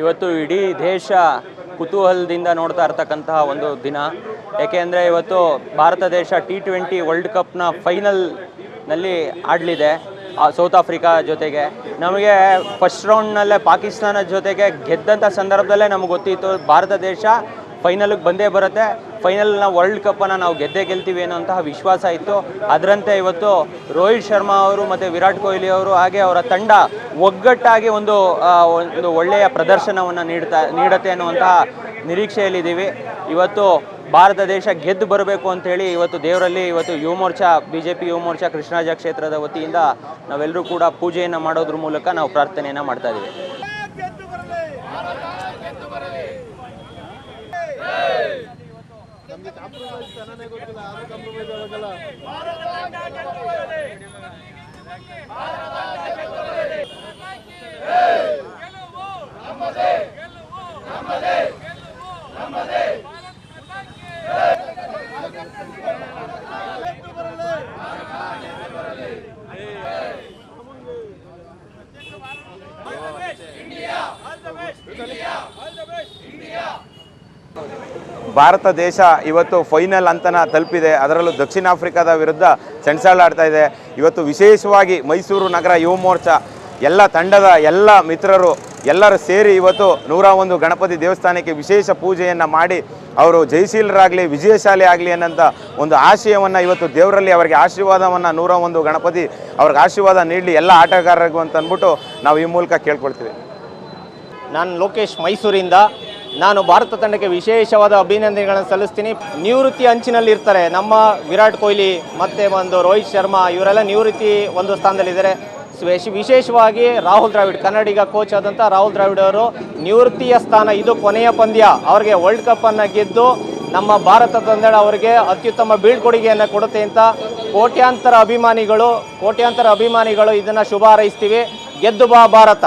ಇವತ್ತು ಇಡೀ ದೇಶ ಕುತೂಹಲದಿಂದ ನೋಡ್ತಾ ಇರ್ತಕ್ಕಂತಹ ಒಂದು ದಿನ. ಏಕೆಂದರೆ ಇವತ್ತು ಭಾರತ ದೇಶ ಟಿ ಟ್ವೆಂಟಿ ವರ್ಲ್ಡ್ ಕಪ್ನ ಫೈನಲ್ನಲ್ಲಿ ಆಡಲಿದೆ. ಸೌತ್ ಆಫ್ರಿಕಾ ಜೊತೆಗೆ. ನಮಗೆ ಫಸ್ಟ್ ರೌಂಡ್ನಲ್ಲೇ ಪಾಕಿಸ್ತಾನದ ಜೊತೆಗೆ ಗೆದ್ದಂಥ ಸಂದರ್ಭದಲ್ಲೇ ನಮ್ಗೆ ಗೊತ್ತಿತ್ತು, ಭಾರತ ದೇಶ ಫೈನಲ್ಗೆ ಬಂದೇ ಬರುತ್ತೆ. ಫೈನಲ್ನ ವರ್ಲ್ಡ್ ಕಪ್ಪನ್ನು ನಾವು ಗೆದ್ದೇ ಗೆಲ್ತೀವಿ ಅನ್ನೋಂತಹ ವಿಶ್ವಾಸ ಇತ್ತು. ಅದರಂತೆ ಇವತ್ತು ರೋಹಿತ್ ಶರ್ಮಾ ಅವರು ಮತ್ತು ವಿರಾಟ್ ಕೊಹ್ಲಿ ಅವರು ಹಾಗೆ ಅವರ ತಂಡ ಒಗ್ಗಟ್ಟಾಗಿ ಒಂದು ಒಂದು ಒಳ್ಳೆಯ ಪ್ರದರ್ಶನವನ್ನು ನೀಡ್ತಾ, ನೀಡುತ್ತೆ ಅನ್ನುವಂತಹ ನಿರೀಕ್ಷೆಯಲ್ಲಿದ್ದೀವಿ. ಇವತ್ತು ಭಾರತ ದೇಶ ಗೆದ್ದು ಬರಬೇಕು ಅಂತೇಳಿ ಇವತ್ತು ದೇವರಲ್ಲಿ ಇವತ್ತು Yuva Morcha B J P Yuva Morcha, Krishnaraja ಕ್ಷೇತ್ರದ ವತಿಯಿಂದ ನಾವೆಲ್ಲರೂ ಕೂಡ ಪೂಜೆಯನ್ನು ಮಾಡೋದ್ರ ಮೂಲಕ ನಾವು ಪ್ರಾರ್ಥನೆಯನ್ನು ಮಾಡ್ತಾ ಇದ್ದೀವಿ. ಗೆಲುವು ಭಾರತ ದೇಶ ಇವತ್ತು ಫೈನಲ್ ಅಂತನ ತಲುಪಿದೆ. ಅದರಲ್ಲೂ ದಕ್ಷಿಣ ಆಫ್ರಿಕಾದ ವಿರುದ್ಧ ಸೆಣಸಾಡಾಡ್ತಾ ಇದೆ. ಇವತ್ತು ವಿಶೇಷವಾಗಿ ಮೈಸೂರು ನಗರ ಯುವ ಮೋರ್ಚಾ, ಎಲ್ಲ ತಂಡದ ಎಲ್ಲ ಮಿತ್ರರು ಎಲ್ಲರೂ ಸೇರಿ ಇವತ್ತು ನೂರ ಒಂದು ಗಣಪತಿ ದೇವಸ್ಥಾನಕ್ಕೆ ವಿಶೇಷ ಪೂಜೆಯನ್ನು ಮಾಡಿ ಅವರು ಜಯಶೀಲರಾಗಲಿ, ವಿಜಯಶಾಲಿ ಆಗಲಿ ಅನ್ನೋಂಥ ಒಂದು ಆಶಯವನ್ನು ಇವತ್ತು ದೇವರಲ್ಲಿ ಅವರಿಗೆ ಆಶೀರ್ವಾದವನ್ನು ನೂರ ಒಂದು ಗಣಪತಿ ಅವ್ರಿಗೆ ಆಶೀರ್ವಾದ ನೀಡಲಿ ಎಲ್ಲ ಆಟಗಾರರಿಗೂ ಅಂತ ಅಂದ್ಬಿಟ್ಟು ನಾವು ಈ ಮೂಲಕ ಕೇಳ್ಕೊಳ್ತೀವಿ. ನಾನು ಲೋಕೇಶ್ ಮೈಸೂರಿಂದ ನಾನು ಭಾರತ ತಂಡಕ್ಕೆ ವಿಶೇಷವಾದ ಅಭಿನಂದನೆಗಳನ್ನು ಸಲ್ಲಿಸ್ತೀನಿ. ನಿವೃತ್ತಿ ಅಂಚಿನಲ್ಲಿ ಇರ್ತಾರೆ ನಮ್ಮ ವಿರಾಟ್ ಕೊಹ್ಲಿ ಮತ್ತು ಒಂದು ರೋಹಿತ್ ಶರ್ಮಾ, ಇವರೆಲ್ಲ ನಿವೃತ್ತಿ ಒಂದು ಸ್ಥಾನದಲ್ಲಿದ್ದಾರೆ. ವಿಶೇಷವಾಗಿ ರಾಹುಲ್ ದ್ರಾವಿಡ್, ಕನ್ನಡಿಗ ಕೋಚ್ ಆದಂಥ ರಾಹುಲ್ ದ್ರಾವಿಡ್ ಅವರು ನಿವೃತ್ತಿಯ ಸ್ಥಾನ, ಇದು ಕೊನೆಯ ಪಂದ್ಯ. ಅವರಿಗೆ ವರ್ಲ್ಡ್ ಕಪ್ಪನ್ನು ಗೆದ್ದು ನಮ್ಮ ಭಾರತ ತಂಡ ಅವರಿಗೆ ಅತ್ಯುತ್ತಮ ಬೀಳ್ಕೊಡುಗೆಯನ್ನು ಕೊಡುತ್ತೆ ಅಂತ ಕೋಟ್ಯಾಂತರ ಅಭಿಮಾನಿಗಳು ಕೋಟ್ಯಾಂತರ ಅಭಿಮಾನಿಗಳು ಇದನ್ನು ಶುಭ ಹಾರೈಸ್ತೀವಿ. ಗೆದ್ದು ಬಾ ಭಾರತ.